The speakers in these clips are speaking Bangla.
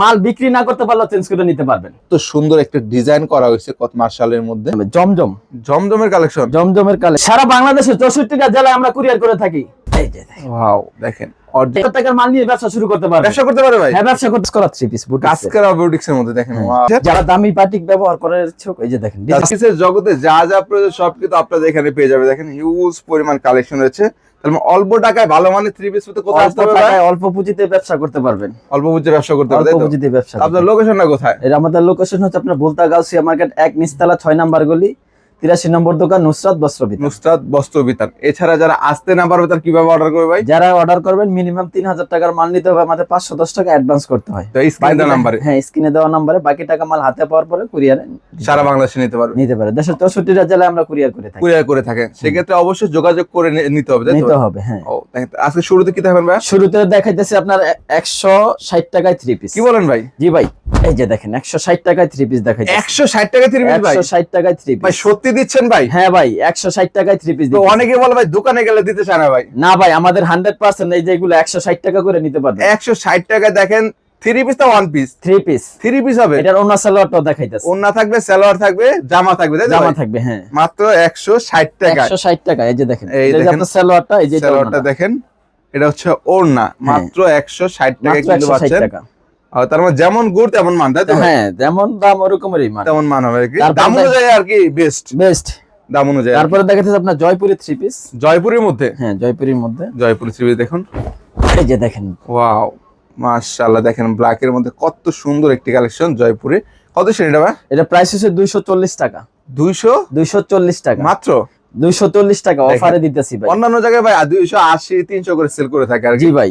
মাল বিক্রি না করতে চেঞ্জ করে নিতে পারবেন। তো সুন্দর একটা ডিজাইন করা হয়েছে কত মার্শালের মধ্যে। জমজম। জমজমের কালেকশন জমজমের সারা বাংলাদেশের চৌষট্টিটা জেলায় আমরা কুরিয়ার করে থাকি। দেখেন। ওয়াও দেখেন original- হাজার টাকার মাল নিয়ে ব্যবসা শুরু করতে পারবেন ব্যবসা করতে পারে ভাই? হ্যাঁ ব্যবসা করতে করা থ্রি পিস বুটিক্স কাস্কারা বিউটিক্স এর মধ্যে দেখেন যারা দামি বাটিক ব্যবহার করার ইচ্ছুক এই যে দেখেন কাস্কিসের জগতে যা যা প্রয়োজন সব কিন্তু এখানে পেয়ে যাবে। দেখেন হিউজ পরিমাণ কালেকশন রয়েছে। তাহলে মানে অল্প টাকায় ভালো মানের থ্রি পিস পেতে কোথায় অল্প আসতে অল্প পুঁজিতে ব্যবসা করতে পারবেন। অল্প বুঝে ব্যবসা করতে অল্প পুঁজিতে ব্যবসা আপনার লোকেশনটা কোথায়? আমাদের লোকেশন হচ্ছে আপনার বুলতা গাউসিয়া মার্কেট এক নিচতলা ছয় নাম্বার গলি। তিরাশি নম্বর দোকান নুসরাত বস্ত্রবিত নুসরাত বস্ত্র বিতান এছাড়া যারা আসতে না পারবে তার কীভাবে অর্ডার করবে ভাই? যারা অর্ডার করবেন মিনিমাম তিন হাজার টাকার মাল নিতে হবে। আমাদের পাঁচশো দশ টাকা অ্যাডভান্স করতে হয়। তো স্ক্রিন বাকি- নাম্বারে হ্যাঁ স্ক্রিনে দেওয়া নাম্বারে বাকি টাকা মাল হাতে পাওয়ার পরে কুরিয়ারে সারা বাংলাদেশে নিতে পারবে। নিতে পারে দেশের চৌষট্টিটা জেলায় আমরা কুরিয়ার করে থাকি। কুরিয়ার করে থাকে সেক্ষেত্রে অবশ্যই যোগাযোগ করে নিতে হবে নিতে হবে হ্যাঁ। আজকে শুরুতে কি থাকবেন ভাই? শুরুতে দেখাইতেছি আপনার একশো ষাট টাকায় থ্রি পিস কি বলেন ভাই? জি ভাই এই যে দেখেন একশো ষাট টাকায় থ্রি পিস দেখাইতেছি। একশো ষাট টাকা থ্রি পিস ভাই? একশো ষাট টাকায় থ্রি পিস সত্যি দিচ্ছেন ভাই? হ্যাঁ ভাই একশো ষাট টাকায় থ্রি পিস অনেকে বলে ভাই দোকানে গেলে দিতে চায় না ভাই। না ভাই আমাদের হান্ড্রেড পার্সেন্ট এই যেগুলো একশো ষাট টাকা করে নিতে পারবে। একশো ষাট টাকা দেখেন থ্রি পিস না one piece three piece three piece হবে? এটার অন্য সালোয়ারটাও দেখাইতেছে। ওন্না থাকবে সালোয়ার থাকবে জামা থাকবে জামা থাকবে হ্যাঁ। মাত্র একশো ষাট টাকা। একশো ষাট টাকা এই যে দেখেন। এই যে আপনার সালোয়ারটা এই যে সালোয়ারটা দেখেন এটা হচ্ছে ওড়না মাত্র একশো ষাট টাকা মাত্র কিন্তু একশো ষাট পাচ্ছেন। টাকা। তার মানে যেমন গুড় তেমন মান তাই তো? হ্যাঁ যেমন দাম ওরকমেরই মান। তেমন মান হবে কি? দাম অনুযায়ী আর কি বেস্ট বেস্ট দাম অনুযায়ী। তারপরে দেখাচ্ছে আপনার জয়পুরি থ্রি পিস জয়পুরের মধ্যে? হ্যাঁ জয়পুরির মধ্যে। জয়পুরি থ্রি পিস দেখুন। এই যে দেখেন। ওয়াও মাশাআল্লাহ দেখেন ব্ল্যাক এর মধ্যে কত সুন্দর একটি কালেকশন জয়পুরে। কত শ্রেণীটা এটা প্রাইস হচ্ছে দুইশো চল্লিশ টাকা। দুইশো? দুইশো চল্লিশ টাকা। মাত্র? দুইশো চল্লিশ টাকা দেখেন। অফারে দিতেছি ভাই। অন্যান্য জায়গায় ভাই দুইশো আশি তিনশো করে সেল করে থাকে আর জি ভাই।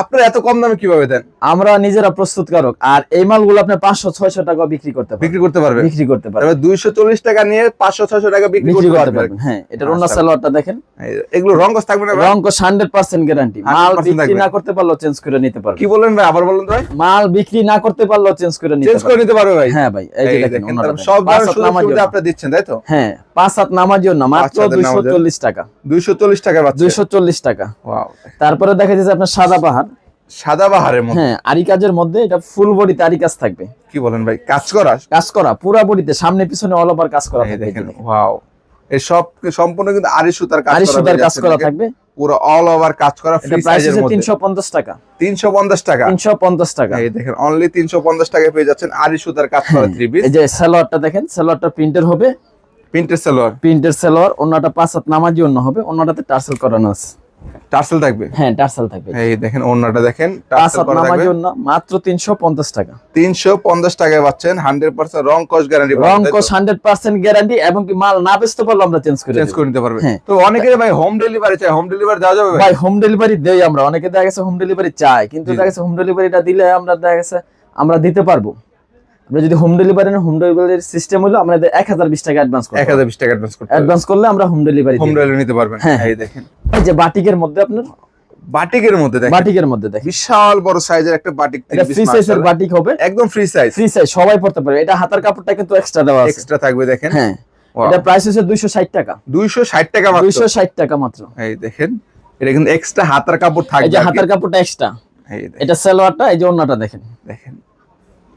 আপনারা এত কম দামে কীভাবে দেন? আমরা নিজেরা প্রস্তুতকারক আর এই মালগুলো আপনি পাঁচশো ছয়শো টাকা বিক্রি করতে পারবেন। বিক্রি করতে পারবে বিক্রি করতে পারবেন। তবে দুইশো চল্লিশ টাকা নিয়ে পাঁচশো ছয়শো টাকা বিক্রি করতে পারবেন। হ্যাঁ অন্য মাশাআল্লাহ। সালোয়ারটা দেখেন। এগুলো থাকবে না ভাই? রং হান্ড্রেড পার্সেন্ট গ্যারান্টি মাল বিক্রি না করতে পারলেও চেঞ্জ করে নিতে পারবে কি বললেন ভাই? আবার বলুন তো ভাই। মাল বিক্রি না করতে পারলেও চেঞ্জ করে নিতে চেঞ্জ করে নিতে পারবে ভাই। হ্যাঁ ভাই এই যে দেখেন। সব সুযোগ জন্য। দিচ্ছেন তাই তো? হ্যাঁ পাঁচ হাত নামার জন্য। মাত্র টাকা। টাকা টাকা। ওয়াও তারপরে দেখা যাচ্ছে আপনার সাদা পাহাড়। সাদা বাহারের মধ্যে? হ্যাঁ আরি কাজের মধ্যে এটা ফুল বডি আরি কাজ থাকবে। কি বলেন ভাই কাজ করা? কাজ করা পুরা বডিতে সামনে পিছনে অল ওভার কাজ করা থাকবে দেখেন ওয়াও এই সব সম্পূর্ণ কিন্তু আরি সুতার কাজ আরি করা সুতার কাজ করা থাকবে। পুরো অল ওভার কাজ করা ফ্রি সাইজের মধ্যে। তিনশো পঞ্চাশ টাকা। তিনশো পঞ্চাশ টাকা? তিনশো পঞ্চাশ টাকা। এই দেখেন অনলি তিনশো পঞ্চাশ টাকায় পেয়ে যাচ্ছেন আরি সুতার কাজ করা থ্রি পিস এই যে সালোয়ারটা দেখেন সালোয়ারটা প্রিন্টের হবে। প্রিন্টের সালোয়ার প্রিন্টের সালোয়ার অন্যটা পাঁচ হাত নামাজি অন্য হবে অন্যটাতে টার্সেল করানো আছে। টার্সেল থাকবে? হ্যাঁ টার্সেল থাকবে। এই দেখেন ওড়নাটা দেখেন পাঁচ টার্সেল করা থাকবে। অন্য মাত্র তিনশো পঞ্চাশ টাকা। তিনশো পঞ্চাশ টাকায় পাচ্ছেন হান্ড্রেড পার্সেন্ট রং কস গ্যারান্টি রং হান্ড্রেড পার্সেন্ট গ্যারান্টি এবং কি মাল না বেচতে পারলে আমরা চেঞ্জ করে চেঞ্জ করে নিতে পারবে। হ্যাঁ। তো অনেকে ভাই হোম ডেলিভারি চাই হোম ডেলিভারি দেওয়া যাবে ভাই? ভাই হোম ডেলিভারি দেই আমরা অনেকে দেখা গেছে হোম ডেলিভারি চাই কিন্তু দেখা গেছে হোম ডেলিভারিটা দিলে আমরা দেখা গেছে আমরা দিতে পারব। আমরা যদি হোম ডেলিভারি হোম ডেলিভারির সিস্টেম হলো হাজার বিশ টাকা অ্যাডভান্স হাজার বিশ টাকা অ্যাডভান্স করতে অ্যাডভান্স করলে আমরা হোম ডেলিভারি হোম ডেলিভারি নিতে পারবেন। হ্যাঁ। এই দেখেন। এই যে বাটিকের মধ্যে আপনার বাটিকের মধ্যে দেখেন। বাটিকের মধ্যে দেখেন। বিশাল বড় সাইজের একটা বাটিক এটা ফ্রি সাইজের বাটিক হবে। একদম ফ্রি সাইজ ফ্রি সাইজ সবাই পড়তে পারবে। এটা হাতার কাপড়টা কিন্তু এক্সট্রা দেওয়া আছে। এক্সট্রা থাকবে দেখেন। হ্যাঁ। এটা প্রাইস হচ্ছে দুইশো ষাট টাকা। দুইশো ষাট টাকা মাত্র। দুইশো ষাট টাকা মাত্র। এই দেখেন। এটা কিন্তু এক্সট্রা হাতার কাপড় এই থাকবে যে হাতার কাপড়টা এক্সট্রা এই এটা সালোয়ারটা এই যে অন্যটা দেখেন। দেখেন।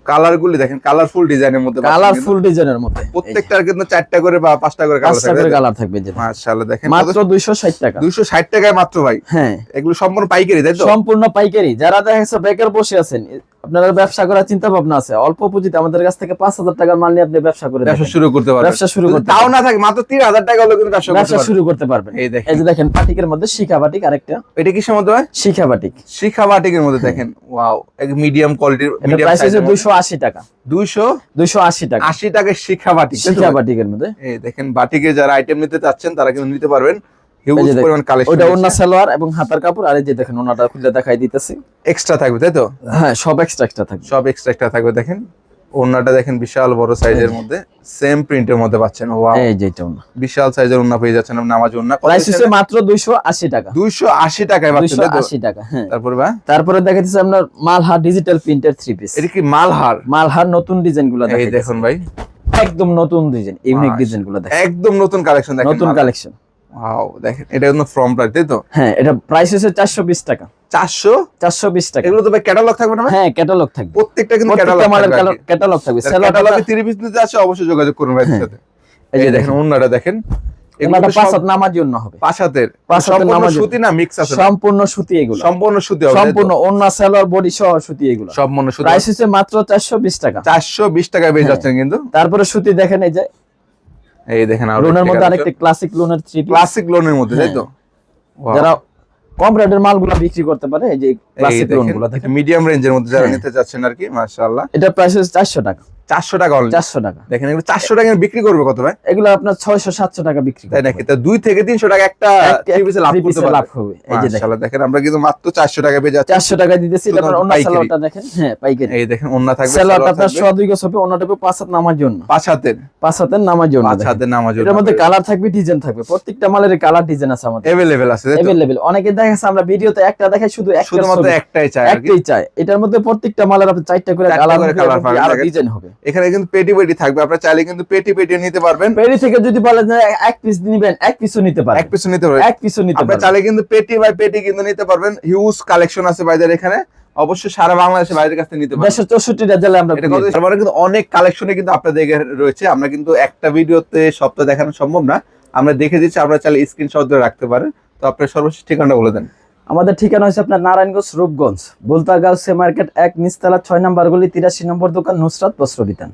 কালার গুলি দেখেন কালারফুল ডিজাইনের মধ্যে কালারফুল ডিজাইনের মধ্যে। প্রত্যেকটার কিন্তু চারটা করে বা পাঁচটা করে কালার পাঁচটা করে থাকবে কালার থাকবে মাশাআল্লাহ দেখেন মাত্র দুইশো ষাট টাকা। দুইশো ষাট টাকায় মাত্র ভাই। হ্যাঁ। এগুলো সম্পূর্ণ পাইকারি তাই তো? সম্পূর্ণ পাইকারি। যারা দেখা গেছে বেকার বসে আছেন আপনারা ব্যবসা করার চিন্তা ভাবনা আছে। অল্প পুঁজিতে আমাদের কাছ থেকে পাঁচ হাজার টাকার মাল নিয়ে আপনি ব্যবসা করে ব্যবসা শুরু করতে পারবেন। ব্যবসা শুরু করতে তাও না থাকে মাত্র তিন হাজার টাকা হলে কিন্তু ব্যবসা শুরু করতে পারবেন। এই দেখেন। এই যে দেখেন বাটিকের মধ্যে শিখা বাটিক আরেকটা। এটা কিসের মধ্যে হয়? শিখা বাটিক। শিখা বাটিকের মধ্যে দেখেন। ওয়াও এক মিডিয়াম কোয়ালিটির মিডিয়াম প্রাইস হচ্ছে সাইজের দুইশো আশি টাকা। দুইশো দুইশো আশি টাকা। আশি টাকায় শিখা বাটিক শিখা বাটিকের মধ্যে। এই দেখেন বাটিকে যারা আইটেম নিতে চাচ্ছেন তারা কিন্তু নিতে পারবেন। হিউজ দেখেন, পরিমাণ কালেকশন অন্য সালোয়ার এবং হাতার কাপড় আর এই যে দেখেন ওনাটা খুলে দেখাই দিতেছি। এক্সট্রা থাকবে তাই তো? হ্যাঁ সব এক্সট্রা এক্সট্রা থাকবে। সব এক্সট্রা এক্সট্রা থাকবে দেখেন। দেখেন বিশাল বড় সাইজের মধ্যে সেম প্রিন্টের মধ্যে পাচ্ছেন ওয়াও এই যে এটা ওনা বিশাল সাইজের পেয়ে যাচ্ছেন নামাজ ওড়না। প্রাইস হচ্ছে মাত্র দুইশো আশি টাকা। দুইশো আশি টাকায় পাচ্ছেন দুইশো তাই তো? আশি টাকা হ্যাঁ। তারপরে বা? তারপরে দেখাচ্ছি আপনার মালহার ডিজিটাল প্রিন্টের থ্রি পিস এটা কি মালহার? মালহার নতুন ডিজাইনগুলো এই দেখুন ভাই। একদম নতুন ডিজাইন ইউনিক মাশ- ডিজাইনগুলো দেখেন একদম নতুন কালেকশন দেখেন নতুন কালেকশন ওয়াও দেখেন এটা কিন্তু ফ্রম প্রাইস তাই তো? হ্যাঁ এটা প্রাইস হচ্ছে চারশো বিশ টাকা। চারশো? চারশো বিশ টাকা। এগুলো তো ভাই ক্যাটালগ থাকবে না হ্যাঁ ক্যাটালগ থাকবে। প্রত্যেকটা কিন্তু ক্যাটালগ থাকবে ক্যাটালগ থাকবে। ক্যাটালগে 30 পিস নিতে আছে অবশ্যই যোগাযোগ করুন হ্যাঁ। সাথে। এই যে দেখেন। অন্যটা দেখেন। এগুলো হবে। সম্পূর্ণ সুতি না মিক্স আছে সম্পূর্ণ সুতি এগুলো। সম্পূর্ণ সুতি হবে সম্পূর্ণ অন্য বডি সহ সুতি এগুলো। সম্পূর্ণ সুতি প্রাইস হচ্ছে মাত্র চারশো বিশ টাকা। চারশো বিশ টাকায় পেয়ে হ্যাঁ। যাচ্ছেন কিন্তু। তারপরে সুতি দেখেন এই যে এই দেখেন লোনের মধ্যে আরেকটা ক্লাসিক লোনের থ্রি ক্লাসিক লোনের মধ্যে তাই তো? যারা কম রেটের মালগুলো বিক্রি করতে পারে এই যে ক্লাসিক লোনগুলো মিডিয়াম রেঞ্জের মধ্যে যারা হ্যাঁ। নিতে চাচ্ছেন আর কি মাশাআল্লাহ। এটা প্রাইস হচ্ছে চারশো টাকা। চারশো টাকা অনলি চারশো টাকা। দেখেন এগুলো চারশো টাকা বিক্রি করবে কত ভাই? এগুলো আপনার ছয়শো সাতশো টাকা বিক্রি তাই নাকি? দুই থেকে তিনশো টাকা একটা একটা- three piece এ লাভ three করতে piece এ লাভ পারবে হবে। এই যে দেখেন। আমরা কিন্তু মাত্র চারশো টাকা পেয়ে যাচ্ছি। চারশো টাকা দিতেছি অন্য দেখেন। হ্যাঁ পাইকারি। এই দেখেন অন্য থাকবে সালোয়ারটা আপনার সোয়া দুই গজ হবে অন্যটা পাঁচ হাত নামার জন্য। পাঁচ হাতের। পাঁচ হাতের নামার জন্য পাঁচ দেখেন। হাতের নামাজ এটার মধ্যে কালার থাকবে ডিজাইন থাকবে। প্রত্যেকটা মালের কালার ডিজাইন আছে আমাদের। আছে? অনেকে দেখাচ্ছে আমরা ভিডিওতে একটা দেখাই শুধু একটা শুধুমাত্র একটাই চাই একটাই চাই। এটার মধ্যে প্রত্যেকটা মালের আপনি চারটা করে কালার আরও। ডিজাইন হবে। এখানে কিন্তু পেটি পেটি থাকবে আপনার চাইলে কিন্তু পেটি পেটি নিতে পারবেন। পেরি থেকে যদি বলেন এক পিস নিবেন এক পিসও নিতে পারেন। এক পিছু নিতে পারবেন। এক পিসও নিতে পারেন চাইলে কিন্তু পেটি বাই পেটি কিন্তু নিতে পারবেন। হিউজ কালেকশন আছে বাইদের এখানে। অবশ্যই সারা বাংলাদেশে বাইরের কাছে নিতে পারবেন। দেড়শো চৌষট্টিটা জেলায় আমরা এটা। কিন্তু অনেক কালেকশনে কিন্তু আপনাদের রয়েছে। আমরা কিন্তু একটা ভিডিওতে সবটা দেখানো সম্ভব না। আমরা দেখে দিচ্ছি আপনারা চাইলে স্ক্রিনশট দিয়ে রাখতে পারেন। তো আপনার সর্বশেষ ঠিকানাটা বলে দেন। আমাদের ঠিকানা হচ্ছে আপনার নারায়ণগঞ্জ, রূপগঞ্জ। বুলতাগাঁও সে মার্কেট এক, নিচতলা ছয় নম্বর গলি তিরাশি নম্বর দোকান নুসরাত বস্ত্র বিতান।